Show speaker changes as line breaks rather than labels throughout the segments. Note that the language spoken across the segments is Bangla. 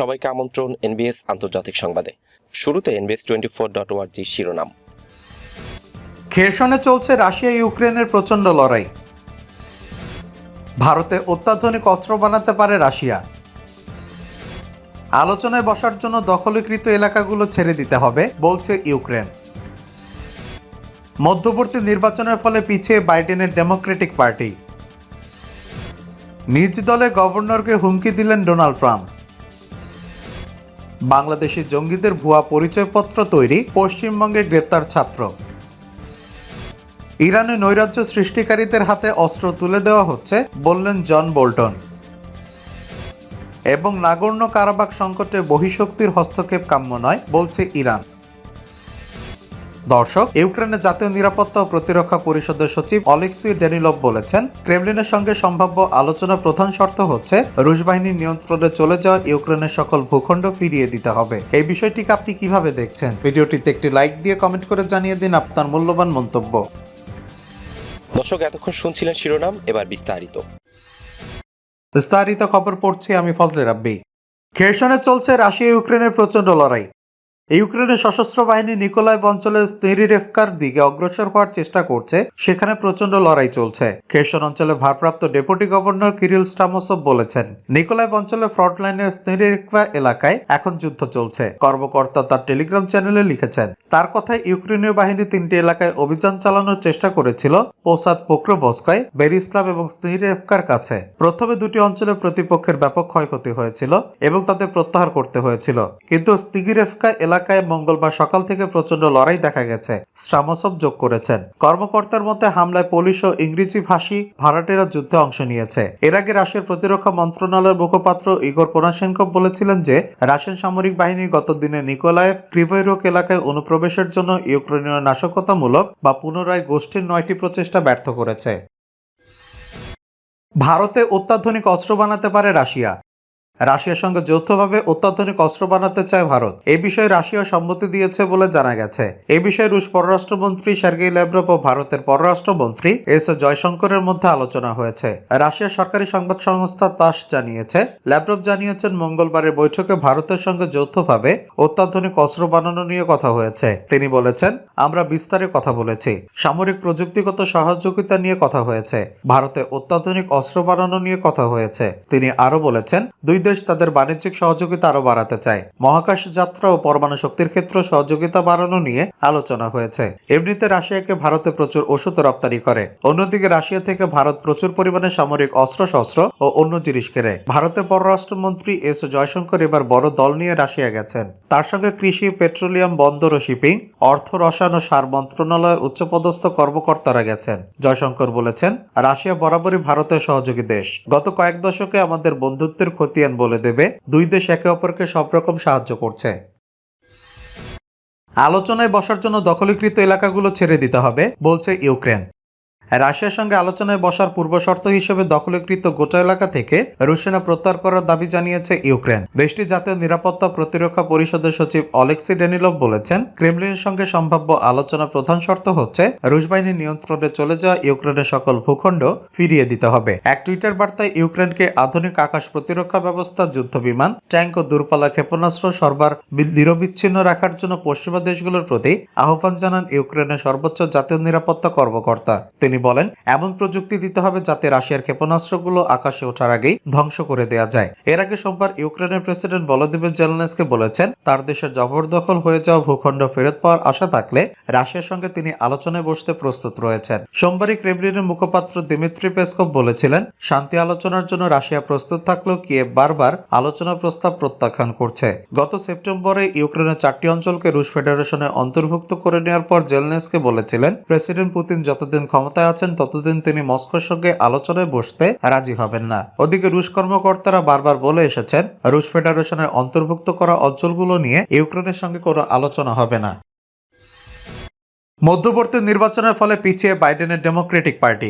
সবাইকে আমন্ত্রণ এনবিএস আন্তর্জাতিক সংবাদে। শুরুতে এনবিএস টোয়েন্টি ফোর ডট ওয়ার্জি শিরোনাম।
খেরসনে চলছে রাশিয়া ইউক্রেনের প্রচণ্ড লড়াই। ভারতে অত্যাধুনিক অস্ত্র বানাতে পারে রাশিয়া। আলোচনায় বসার জন্য দখলীকৃত এলাকাগুলো ছেড়ে দিতে হবে, বলছে ইউক্রেন। মধ্যবর্তী নির্বাচনের ফলে পিছিয়ে বাইডেনের ডেমোক্রেটিক পার্টি। নিজ দলে গভর্নরকে হুমকি দিলেন ডোনাল্ড ট্রাম্প। বাংলাদেশি জঙ্গিদের ভুয়া পরিচয়পত্র তৈরি পশ্চিমবঙ্গে গ্রেপ্তার ছাত্র। ইরানে নৈরাজ্য সৃষ্টিকারীদের হাতে অস্ত্র তুলে দেওয়া হচ্ছে, বললেন জন বোল্টন। এবং নাগর্ণ কারাবাক সংকটে বহিঃশক্তির হস্তক্ষেপ কাম্য নয়, বলছে ইরান। দর্শক ইউক্রেনের জাতীয় নিরাপত্তা ও প্রতিরক্ষা পরিষদের সচিব অলেক্সি ডেনিলভ বলেছেন ক্রেমলিনের সঙ্গে সম্ভাব্য আলোচনা প্রধান শর্ত হচ্ছে রুশ বাহিনীর নিয়ন্ত্রণে চলে যাওয়া ইউক্রেনের সকল ভূখণ্ড ফিরিয়ে দিতে হবে। এই বিষয়টিকে আপনি কীভাবে দেখছেন? ভিডিওটিতে একটি লাইক দিয়ে কমেন্ট করে জানিয়ে দিন আপনার মূল্যবান মন্তব্য।
দর্শক এতক্ষণ শুনছিলেন শিরোনাম এবার বিস্তারিত।
বিস্তারিত খবর পড়ছি আমি ফজলে রাব্বি। খেরসনে চলছে রাশিয়া ইউক্রেনের প্রচণ্ড লড়াই। ইউক্রেনের সশস্ত্র বাহিনী নিকোলাই অঞ্চলের স্নেরিরেফকার দিকে অগ্রসর হওয়ার চেষ্টা করছে, সেখানে প্রচণ্ড লড়াই চলছে। খেরসন অঞ্চলে ভারপ্রাপ্ত ডেপুটি গভর্নর কিরিল স্টামোসব বলেছেন নিকোলাই অঞ্চলের ফ্রন্টলাইনের স্নেরিরেফকা এলাকায় এখন যুদ্ধ চলছে। কর্মকর্তা তার টেলিগ্রাম চ্যানেলে লিখেছেন তার কথায় ইউক্রেনীয় বাহিনী তিনটি এলাকায় অভিযান চালানোর চেষ্টা করেছিল, পোসাদ পোক্রোভস্কয়, বেরিস্লাভ এবং স্নেরিরেফকার কাছে। প্রথমে দুটি অঞ্চলে প্রতিপক্ষের ব্যাপক ক্ষয়ক্ষতি হয়েছিল এবং তাদের প্রত্যাহার করতে হয়েছিল। কিন্তু স্তিগিরেফকা এলাকায় মঙ্গলবার সকাল থেকে প্রচণ্ড লড়াই দেখা গেছে স্ট্রামসব যোগ করেছেন। কর্মকর্তার মতে, হামলায় পুলিশ ও ইংরেজি ভাষী ভাড়াটেরা যুদ্ধে অংশ নিয়েছে। এর আগে রাশিয়ার প্রতিরক্ষা মন্ত্রণালয়ের মুখপাত্র ইগোর কোনাশেনকভ বলেছিলেন যে, রাশিয়ান সামরিক বাহিনী গত দিনে নিকোলায়েভ ক্রিভৈরোক এলাকায় অনুপ্রবেশের জন্য ইউক্রেনীয় নাশকতামূলক বা পুনরায় গোষ্ঠীর নয়টি প্রচেষ্টা ব্যর্থ করেছে। ভারতে অত্যাধুনিক অস্ত্র বানাতে পারে রাশিয়া। রাশিয়ার সঙ্গে যৌথভাবে অত্যাধুনিক অস্ত্র বানাতে চায় ভারত। এ বিষয়ে রাশিয়া সম্মতি দিয়েছে বলে জানা গেছে। এ বিষয়ে রুশ পররাষ্ট্রমন্ত্রী সার্গেই ল্যাভরভ ও ভারতের পররাষ্ট্রমন্ত্রী এস জয়শঙ্করের মধ্যে আলোচনা হয়েছে। রাশিয়ার সরকারি সংবাদ সংস্থা তাস জানিয়েছে, ল্যাভরভ জানিয়েছেন, মঙ্গলবারের বৈঠকে ভারতের সঙ্গে যৌথভাবে অত্যাধুনিক অস্ত্র বানানো নিয়ে কথা হয়েছে। তিনি বলেছেন, আমরা বিস্তারে কথা বলেছি। সামরিক প্রযুক্তিগত সহযোগিতা নিয়ে কথা হয়েছে। ভারতে অত্যাধুনিক অস্ত্র বানানো নিয়ে কথা হয়েছে। তিনি আরও বলেছেন, দুই দেশ তাদের বাণিজ্যিক সহযোগিতা আরও বাড়াতে চায়। মহাকাশ যাত্রা ও পরমাণু শক্তির ক্ষেত্রে সহযোগিতা বাড়ানো নিয়ে আলোচনা হয়েছে। এমনিতে রাশিয়াকে ভারতে প্রচুর ওষুধ রপ্তানি করে। অন্যদিকে রাশিয়া থেকে ভারত প্রচুর পরিমাণে সামরিক অস্ত্র শস্ত্র ও অন্য জিনিস কেনে। ভারতের পররাষ্ট্রমন্ত্রী এস জয়শঙ্কর এবার বড় দল নিয়ে রাশিয়া গেছেন। তার সঙ্গে কৃষি, পেট্রোলিয়াম, বন্দর ও শিপিং, অর্থ রসায়ন ও সার মন্ত্রণালয়ের উচ্চপদস্থ কর্মকর্তারা গেছেন। জয়শঙ্কর বলেছেন, রাশিয়া বরাবরই ভারতের সহযোগী দেশ। গত কয়েক দশকে আমাদের বন্ধুত্বের খতিয়ান বলে দেবে, দুই দেশ একে অপরকে সব রকম সাহায্য করছে। আলোচনায় বসার জন্য দখলীকৃত এলাকাগুলো ছেড়ে দিতে হবে, বলছে ইউক্রেন। রাশিয়ার সঙ্গে আলোচনায় বসার পূর্ব শর্ত হিসেবে দখলীকৃত গোটা এলাকা থেকে রুশেনা প্রত্যাহার করার দাবি জানিয়েছে ইউক্রেন। দেশটির জাতীয় নিরাপত্তা প্রতিরক্ষা পরিষদের সচিব অলেক্সি ডেনিলভ বলেছেন, ক্রেমলিনের সঙ্গে সম্ভাব্য আলোচনা প্রধান শর্ত হচ্ছে, রুশ বাহিনীর নিয়ন্ত্রণে চলে যাওয়া ইউক্রেনের সকল ভূখণ্ড ফিরিয়ে দিতে হবে। এক টুইটার বার্তায় ইউক্রেনকে আধুনিক আকাশ প্রতিরক্ষা ব্যবস্থা, যুদ্ধ বিমান, ট্যাঙ্ক ও দূরপাল্লা ক্ষেপণাস্ত্র সরবার নিরবিচ্ছিন্ন রাখার জন্য পশ্চিমা দেশগুলোর প্রতি আহ্বান জানান ইউক্রেনের সর্বোচ্চ জাতীয় নিরাপত্তা কর্মকর্তা। তিনি বলেন, এমন প্রযুক্তি দিতে হবে যাতে রাশিয়ার ক্ষেপণাস্ত্রগুলো আকাশে ওঠার আগেই ধ্বংস করে দেওয়া যায়। এর আগে সোমবার ইউক্রেনের প্রেসিডেন্ট ভলোদিমির জেলনেসকে বলেছেন, তার দেশের জবরদখল হয়ে যাওয়া ভূখণ্ড ফেরত পাওয়ার আশা থাকলে রাশিয়ার সঙ্গে তিনি আলোচনায় বসতে প্রস্তুত রয়েছেন। সোমবারই ক্রেমলিনের মুখপাত্র দিমিত্রি পেসকভ বলেছিলেন, শান্তি আলোচনার জন্য রাশিয়া প্রস্তুত থাকলেও কিয়েভ বারবার আলোচনা প্রস্তাব প্রত্যাখ্যান করছে। গত সেপ্টেম্বরে ইউক্রেনের চারটি অঞ্চলকে রুশ ফেডারেশনে অন্তর্ভুক্ত করে নেওয়ার পর জেলনেসকে বলেছিলেন, প্রেসিডেন্ট পুতিন যতদিন ক্ষমতায় আছেন ততদিন তিনি মস্কোর সঙ্গে আলোচনায় বসতে রাজি হবেন না। ওদিকে রুশ কর্মকর্তারা বারবার বলে এসেছেন, রুশ ফেডারেশনের অন্তর্ভুক্ত করা অঞ্চলগুলো নিয়ে ইউক্রেনের সঙ্গে কোনো আলোচনা হবে না। মধ্যবর্তী নির্বাচনের ফলে পিছিয়ে বাইডেনের ডেমোক্রেটিক পার্টি।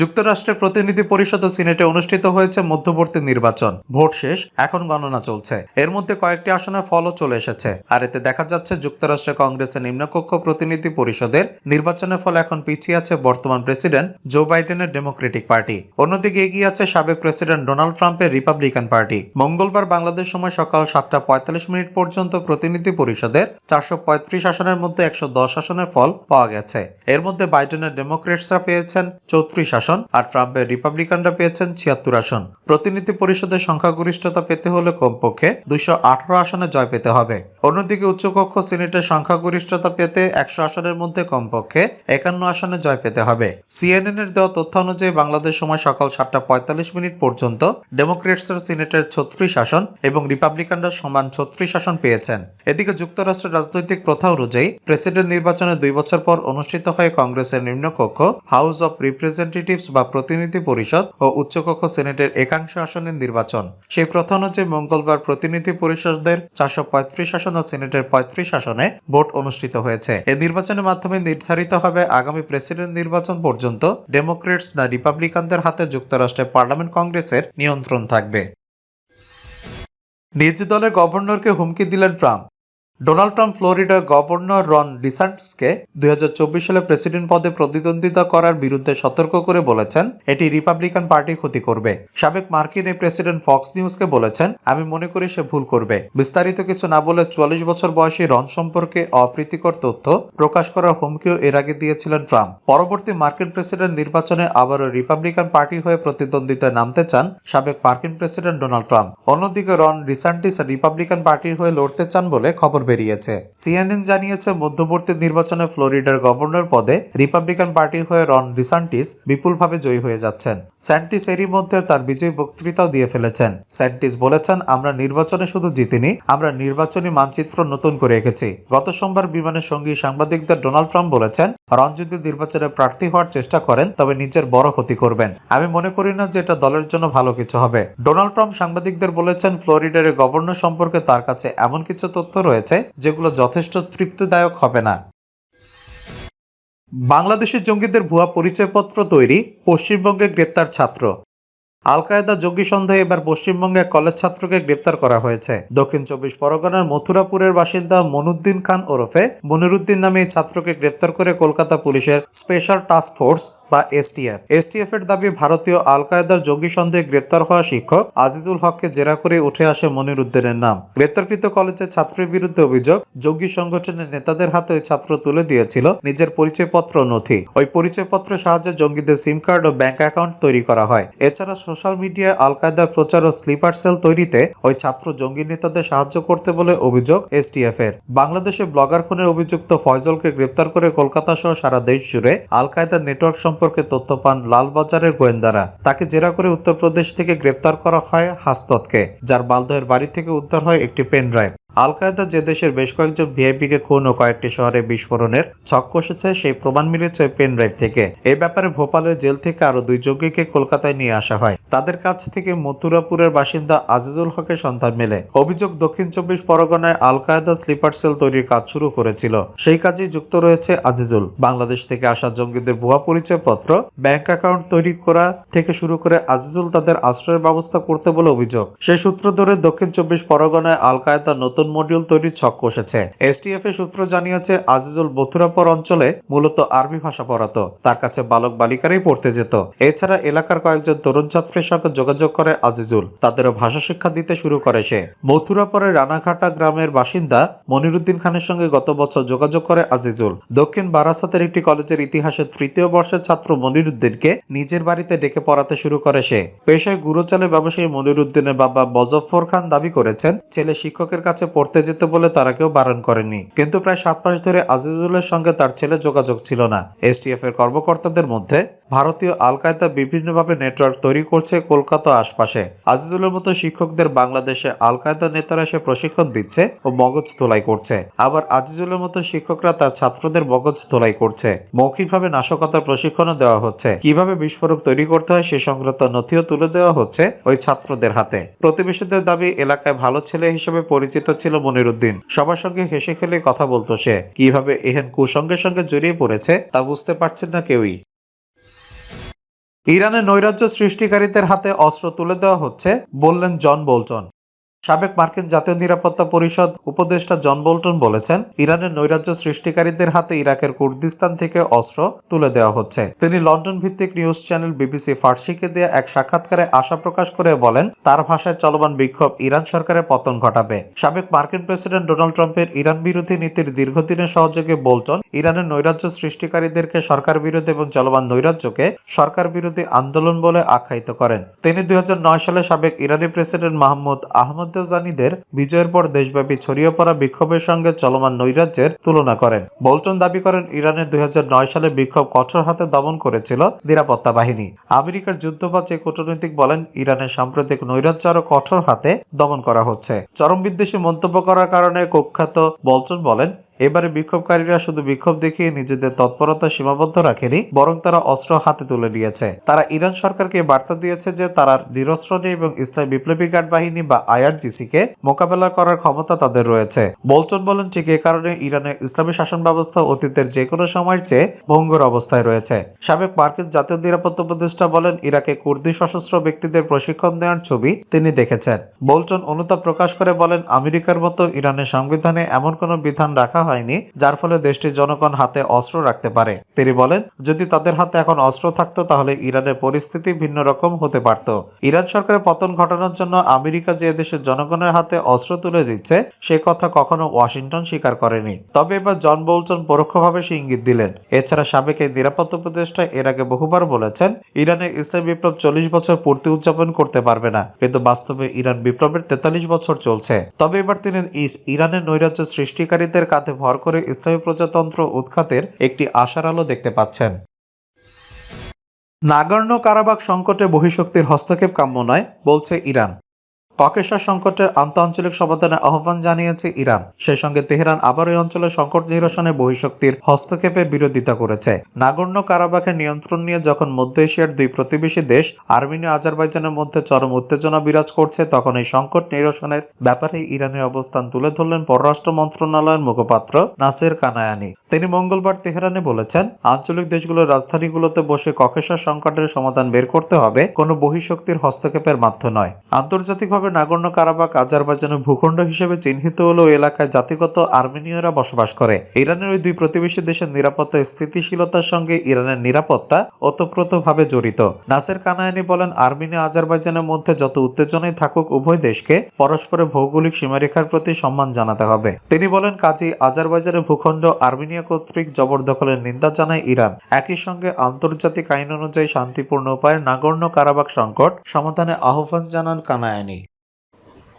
যুক্তরাষ্ট্রের প্রতিনিধি পরিষদ ও সিনেটে অনুষ্ঠিত হয়েছে মধ্যবর্তী নির্বাচন। ভোট শেষ, এখন গণনা চলছে। এর মধ্যে কয়েকটি আসনে ফলও চলে এসেছে। আর এতে দেখা যাচ্ছে যুক্তরাষ্ট্রের কংগ্রেসের নিম্নকক্ষ প্রতিনিধি পরিষদের নির্বাচনের ফলে এখন পিছিয়ে আছে বর্তমান প্রেসিডেন্ট জো বাইডেনের ডেমোক্রেটিক পার্টি। অন্যদিকে এগিয়ে আছে সাবেক প্রেসিডেন্ট ডোনাল্ড ট্রাম্পের রিপাবলিকান পার্টি। মঙ্গলবার বাংলাদেশ সময় সকাল সাতটা পঁয়তাল্লিশ মিনিট পর্যন্ত প্রতিনিধি পরিষদের চারশো পঁয়ত্রিশ আসনের মধ্যে একশো দশ আসনের ফল পাওয়া গেছে। এর মধ্যে বাইডেনের ডেমোক্রেটসরা পেয়েছেন চৌত্রিশ আসন আর ট্রাম্পের রিপাবলিকানরা পেয়েছেন ছিয়াত্তর আসন। প্রতিনিধি পরিষদের সংখ্যাগরিষ্ঠতা পেতে হলে কমপক্ষে দুইশো আঠারো আসনে জয় পেতে হবে। অন্যদিকে উচ্চকক্ষ সিনেটের সংখ্যাগরিষ্ঠতা পেতে একশো আসনের মধ্যে কমপক্ষে একান্ন আসনে জয় পেতে হবে। সিএনএন এর দেওয়া তথ্য অনুযায়ী বাংলাদেশ সময় সকাল সাতটা পঁয়তাল্লিশ মিনিট পর্যন্ত ডেমোক্রেটসরা সিনেটের ছত্রিশ আসন এবং রিপাবলিকানরা সমান ছত্রিশ আসন পেয়েছেন। এদিকে যুক্তরাষ্ট্রের রাজনৈতিক প্রথা অনুযায়ী প্রেসিডেন্ট নির্বাচনে দুই বছর পর অনুষ্ঠিত হয় কংগ্রেসের নিম্নকক্ষ হাউস অব রিপ্রেজেন্টেটিভস বা প্রতিনিধি পরিষদ ও উচ্চকক্ষ সিনেটের একাংশ আসনের নির্বাচন। সেই প্রথা অনুযায়ী মঙ্গলবার প্রতিনিধি পরিষদের চারশো পঁয়ত্রিশ আসন ও সিনেটের পঁয়ত্রিশ আসনে ভোট অনুষ্ঠিত হয়েছে। এই নির্বাচনের মাধ্যমে নির্ধারিত হবে আগামী প্রেসিডেন্ট নির্বাচন পর্যন্ত ডেমোক্রেটস না রিপাবলিকানদের হাতে যুক্তরাষ্ট্রের পার্লামেন্ট কংগ্রেসের নিয়ন্ত্রণ থাকবে। নিজ দলের গভর্নরকে হুমকি দিলেন ট্রাম্প। ডোনাল্ড ট্রাম্প ফ্লোরিডার গভর্নর রন ডিসান্টসকে দুই সালে প্রেসিডেন্ট পদে প্রতিদ্বন্দ্বিতা করার বিরুদ্ধে সতর্ক করে বলেছেন, এটি রিপাবলিকান পার্টির ক্ষতি করবে। সাবেক মার্কিন এই প্রেসিডেন্ট ফক্স নিউজকে বলেছেন, আমি মনে করি সে ভুল করবে। বিস্তারিত কিছু না বলে চুয়াল্লিশ বছর বয়সী রন সম্পর্কে অপ্রীতিকর তথ্য প্রকাশ করার হুমকিও এর আগে দিয়েছিলেন ট্রাম্প। পরবর্তী মার্কিন প্রেসিডেন্ট নির্বাচনে আবারও রিপাবলিকান পার্টি হয়ে প্রতিদ্বন্দ্বিতায় নামতে চান সাবেক মার্কিন প্রেসিডেন্ট ডোনাল্ড ট্রাম্প। অন্যদিকে রন ডিসান্টিস রিপাবলিকান পার্টির হয়ে লড়তে চান বলে খবর বেরিয়েছে। সিএনএন জানিয়েছে, মধ্যবর্তী নির্বাচনে ফ্লোরিডার গভর্নর পদে রিপাবলিকান পার্টির হয়ে রন ডিসান্টিস বিপুলভাবে জয়ী হয়ে যাচ্ছেন। স্যান্টিস এরই মধ্যে তার বিজয়ী বক্তৃতাও দিয়ে ফেলেছেন। স্যান্টিস বলেছেন, আমরা নির্বাচনে শুধু জিতিনি, আমরা নির্বাচনী মানচিত্র নতুন করে রেখেছি গত সোমবার বিমানের সঙ্গী সাংবাদিকদের ডোনাল্ড ট্রাম্প বলেছেন রন যদি নির্বাচনে প্রার্থী হওয়ার চেষ্টা করেন, তবে নিজের বড় ক্ষতি করবেন। আমি মনে করি না যে এটা দলের জন্য ভালো কিছু হবে। ডোনাল্ড ট্রাম্প সাংবাদিকদের বলেছেন ফ্লোরিডার গভর্নর সম্পর্কে তার কাছে এমন কিছু তথ্য রয়েছে যেগুলো যথেষ্ট তৃপ্তিদায়ক হবে না। বাংলাদেশের জঙ্গিদের ভুয়া পরিচয়পত্র তৈরি পশ্চিমবঙ্গে গ্রেপ্তার ছাত্র। আল কায়েদা জঙ্গি সন্দেহে এবার পশ্চিমবঙ্গে কলেজ ছাত্রকে গ্রেপ্তার করা হয়েছে। দক্ষিণ চব্বিশ পরগনার মথুরাপুরের বাসিন্দা মনুদ্দিন খান ওরফে মনিরুদ্দিন নামে এই ছাত্রকে গ্রেপ্তার করে কলকাতা পুলিশের স্পেশাল টাস্ক ফোর্স বা এসটিএফ এসটিএফ এর দাবি, ভারতীয় আল কায়েদার জঙ্গি সন্দেহে গ্রেপ্তার হওয়া শিক্ষক আজিজুল হককে জেরা করে উঠে আসে মনিরুদ্দিনের নাম। গ্রেপ্তারকৃত কলেজের ছাত্রের বিরুদ্ধে অভিযোগ জঙ্গি সংগঠনের নেতাদের হাতে ওই ছাত্র তুলে দিয়েছিল নিজের পরিচয়পত্র নথি। ওই পরিচয়পত্রের সাহায্যে জঙ্গিদের সিম কার্ড ও ব্যাংক অ্যাকাউন্ট তৈরি করা হয়। এছাড়া সোশ্যাল মিডিয়ায় আল কায়দার প্রচার ও স্লিপার সেল তৈরিতে ওই ছাত্র জঙ্গি নেতাদের সাহায্য করতে বলে অভিযোগ এসটিএফ এর বাংলাদেশে ব্লগার খুনের অভিযুক্ত ফয়জলকে গ্রেপ্তার করে কলকাতা সহ সারা দেশ জুড়ে আল কায়দার নেটওয়ার্ক সম্পর্কে তথ্য পান লালবাজারের গোয়েন্দারা। তাকে জেরা করে উত্তরপ্রদেশ থেকে গ্রেপ্তার করা হয় হাস্ততকে যার মালদহের বাড়ি থেকে উদ্ধার হয় একটি পেন ড্রাইভ আল কায়দা যে দেশের বেশ কয়েকজন ভিআইপিকে খুন ও কয়েকটি শহরে বিস্ফোরণের ছক কষেছে, সেই প্রমাণ মিলেছে পেন ড্রাইভ থেকে। এই ব্যাপারে ভোপালের জেল থেকে আরও দুই যজ্ঞীকে কলকাতায় নিয়ে আসা হয়। তাদের কাছ থেকে মথুরাপুরের বাসিন্দা আজিজুল হকের সন্ধান মেলে। অভিযোগ দক্ষিণ চব্বিশ পরগনায় আল কায়দা স্লিপার সেল তৈরির কাজ শুরু করেছিল। সেই কাজে যুক্ত রয়েছে আজিজুল। বাংলাদেশ থেকে আসা জঙ্গিদের ভুয়া পরিচয়পত্র, ব্যাংক অ্যাকাউন্ট তৈরি করা থেকে শুরু করে আজিজুল তাদের আশ্রয়ের ব্যবস্থা করতে বলে অভিযোগ। সেই সূত্র ধরে দক্ষিণ চব্বিশ পরগনায় আল কায়দা নতুন মডিউল তৈরির ছক কষেছে। এসটিএফ এর সূত্র জানিয়েছে, আজিজুল মথুরাপুর অঞ্চলে মূলত আরবি ভাষা পড়াতো, তার কাছে বালক বালিকারাই পড়তে যেত। এছাড়া এলাকার কয়েকজন তরুণ ছাত্রের সঙ্গে যোগাযোগ করে আজিজুল, তাদেরও ভাষা শিক্ষা দিতে শুরু করে সে। মথুরাপুরের রানাঘাটা গ্রামের বাসিন্দা মনিরুদ্দিন খানের সঙ্গে গত বছর যোগাযোগ করে আজিজুল। দক্ষিণ বারাসাতের একটি কলেজের ইতিহাসের তৃতীয় বর্ষের ছাত্র মনিরুদ্দিনকে নিজের বাড়িতে ডেকে পড়াতে শুরু করে সে। পেশায় গুরুচালে ব্যবসায়ী মনিরুদ্দিনের বাবা মজফর খান দাবি করেছেন, ছেলে শিক্ষকের কাছে পড়তে যেতে বলে তারা কেউ বারণ করেনি। কিন্তু প্রায় সাত মাস ধরে আজিজুলের সঙ্গে তার ছেলে যোগাযোগ ছিল না। এসটিএফ এর কর্মকর্তাদের মধ্যে ভারতীয় আল কায়দা বিভিন্নভাবে নেটওয়ার্ক তৈরি করছে কলকাতা আশপাশে। আজিজুলের মতো শিক্ষকদের বাংলাদেশে আল কায়দা নেতারা এসে প্রশিক্ষণ দিচ্ছে ও মগজ তোলাই করছে। আবার আজিজুলের মতো শিক্ষকরা তার ছাত্রদের মগজ তোলাই করছে। মৌখিকভাবে নাশকতার প্রশিক্ষণও দেওয়া হচ্ছে। কীভাবে বিস্ফোরক তৈরি করতে হয় সে সংক্রান্ত নথিও তুলে দেওয়া হচ্ছে ওই ছাত্রদের হাতে। প্রতিবেশীদের দাবি, এলাকায় ভালো ছেলে হিসেবে পরিচিত ছিল মনিরুদ্দিন সবার সঙ্গে হেসে খেলে কথা বলতো সে। কীভাবে এহেন কুসঙ্গের সঙ্গে জড়িয়ে পড়েছে তা বুঝতে পারছেন না কেউই। ইরানের নৈরাজ্য সৃষ্টিকারীদের হাতে অস্ত্র তুলে দেওয়া হচ্ছে বললেন জন বোল্টন। সাবেক মার্কিন জাতীয় নিরাপত্তা পরিষদ উপদেষ্টা জন বোল্টন বলেছেন, ইরানের নৈরাজ্য সৃষ্টিকারীদের হাতে ইরাকের কুর্দিস্তান থেকে অস্ত্র তুলে দেওয়া হচ্ছে। তিনি লন্ডন ভিত্তিক নিউজ চ্যানেল বিবিসি ফার্সিকে দেয়া এক সাক্ষাৎকারে আশা প্রকাশ করে বলেন, তার ভাষায় চলমান বিক্ষোভ ইরান সরকারের পতন ঘটাবে। সাবেক মার্কিন প্রেসিডেন্ট ডোনাল্ড ট্রাম্পের ইরান বিরোধী নীতির দীর্ঘদিনের সহযোগী বোল্টন, ইরানের নৈরাজ্য সৃষ্টিকারীদেরকে সরকার বিরোধী এবং চলমান নৈরাজ্যকে সরকার বিরোধী আন্দোলন বলে আখ্যায়িত করেন। তিনি দুই হাজার নয় সালে সাবেক ইরানি প্রেসিডেন্ট মাহমুদ আহমদাজানিদের বিজয়ের পর দেশব্যাপী ছড়িয়ে পড়া বিক্ষোভের সঙ্গে চলমান নৈরাজ্যের তুলনা করেন। বোল্টন দাবি করেন ইরানের দুই হাজার নয় সালে বিক্ষোভ কঠোর হাতে দমন করেছিল নিরাপত্তা বাহিনী। আমেরিকার যুদ্ধপাচে কূটনৈতিক বলেন, ইরানের সাম্প্রতিক নৈরাজ্য আরও কঠোর হাতে দমন করা হচ্ছে। চরম বিদ্বেষী মন্তব্য করার কারণে কুখ্যাত বলচন বলেন এবারে বিক্ষোভকারীরা শুধু বিক্ষোভ দেখিয়ে নিজেদের তৎপরতা সীমাবদ্ধ রাখেনি, বরং তারা অস্ত্র হাতে তুলে নিয়েছে। তারা ইরান সরকারকে বার্তা দিয়েছে যে তারা নিরস্ত্র নেই এবং ইসলামী বিপ্লবী গার্ড বাহিনী বা আইআরজিসি কে মোকাবেলা করার ক্ষমতা তাদের রয়েছে। বলচন বলেন, ঠিক এ কারণে ইরানের ইসলামী শাসন ব্যবস্থা অতীতের যে কোনো সময়ের চেয়ে ভঙ্গুর অবস্থায় রয়েছে। সাবেক মার্কিন জাতীয় নিরাপত্তা উপদেষ্টা বলেন, ইরাকে কুর্দি সশস্ত্র ব্যক্তিদের প্রশিক্ষণ দেওয়ার ছবি তিনি দেখেছেন। বোল্টন অনুতাপ প্রকাশ করে বলেন, আমেরিকার মতো ইরানের সংবিধানে এমন কোনো বিধান রাখা হয়নি, যার ফলে দেশটির জনগণ হাতে অস্ত্র রাখতে পারে। তিনি বলেন, যদি তাদের হাতে এখন অস্ত্র থাকতো, তাহলে ইরানের পরিস্থিতি ভিন্ন রকম হতে পারত। ইরান সরকারের পতন ঘটানোর জন্য আমেরিকা যে দেশের জনগণের হাতে অস্ত্র তুলে দিচ্ছে, সে কথা কখনো ওয়াশিংটন স্বীকার করেনি। তবে এবার জন বোলটন পরোক্ষভাবে সে ইঙ্গিত দিলেন। এছাড়া সাবেক এই নিরাপত্তা উপদেষ্টা এর আগে বহুবার বলেছেন, ইরানের ইসলাম বিপ্লব চল্লিশ বছর পূর্তি উদযাপন করতে পারবে না, কিন্তু বাস্তবে ইরান বিপ্লবের তেতাল্লিশ বছর চলছে। তবে এবার তিনি ইরানের নৈরাজ্য সৃষ্টিকারীদের কাঁধে ভর করে ইসলামী প্রজাতন্ত্র উৎখাতের একটি আশার আলো দেখতে পাচ্ছেন। নাগর্ণ কারাবাক সংকটে বহিঃশক্তির হস্তক্ষেপ কাম্য নয়, বলছে ইরান। ককেশার সংকটের আন্তঃআঞ্চলিক সমাধানে আহ্বান জানিয়েছে ইরান। সেই সঙ্গে তেহরান আবার ওই অঞ্চলে সংকট নিরসনে বহিঃশক্তির হস্তক্ষেপের বিরোধিতা করেছে। নাগর্ণ কারাবাখের নিয়ন্ত্রণ নিয়ে যখন মধ্য এশিয়ার দুই প্রতিবেশী দেশ, আর্মেনিয়া আজারবাইজানের মধ্যে চরম উত্তেজনা বিরাজ করছে, তখন এই সংকট নিরসনের ব্যাপারে ইরানের অবস্থান তুলে ধরলেন পররাষ্ট্র মন্ত্রণালয়ের মুখপাত্র নাসের কানায়ানি। তিনি মঙ্গলবার তেহরানে বলেছেন, আঞ্চলিক দেশগুলোর রাজধানীগুলোতে বসে ককেশার সংকটের সমাধান বের করতে হবে, কোনো বহিঃশক্তির হস্তক্ষেপের মাধ্যমে নয়। আন্তর্জাতিকভাবে নাগর্ণ কারাবাক আজারবাইজানের ভূখণ্ড হিসেবে চিহ্নিত হলে ওই এলাকায় জাতিগত আর্মেনীয়রা বসবাস করে। ইরানের ওই দুই প্রতিবেশী দেশের নিরাপত্তা স্থিতিশীলতার সঙ্গে ইরানের নিরাপত্তা ওতপ্রোতভাবে জড়িত। নাসের কানায়ানি বলেন, আর্মেনিয়া আজারবাইজানের মধ্যে যত উত্তেজনাই থাকুক, উভয় দেশকে পরস্পরের ভৌগোলিক সীমারেখার প্রতি সম্মান জানাতে হবে। তিনি বলেন, কাজী আজারবাইজানের ভূখণ্ড আর্মেনিয়া কর্তৃক জবরদখলের নিন্দা জানায় ইরান। একই সঙ্গে আন্তর্জাতিক আইন অনুযায়ী শান্তিপূর্ণ উপায়ে নাগর্ণ কারাবাক সংকট সমাধানে আহ্বান জানান কানায়ানি।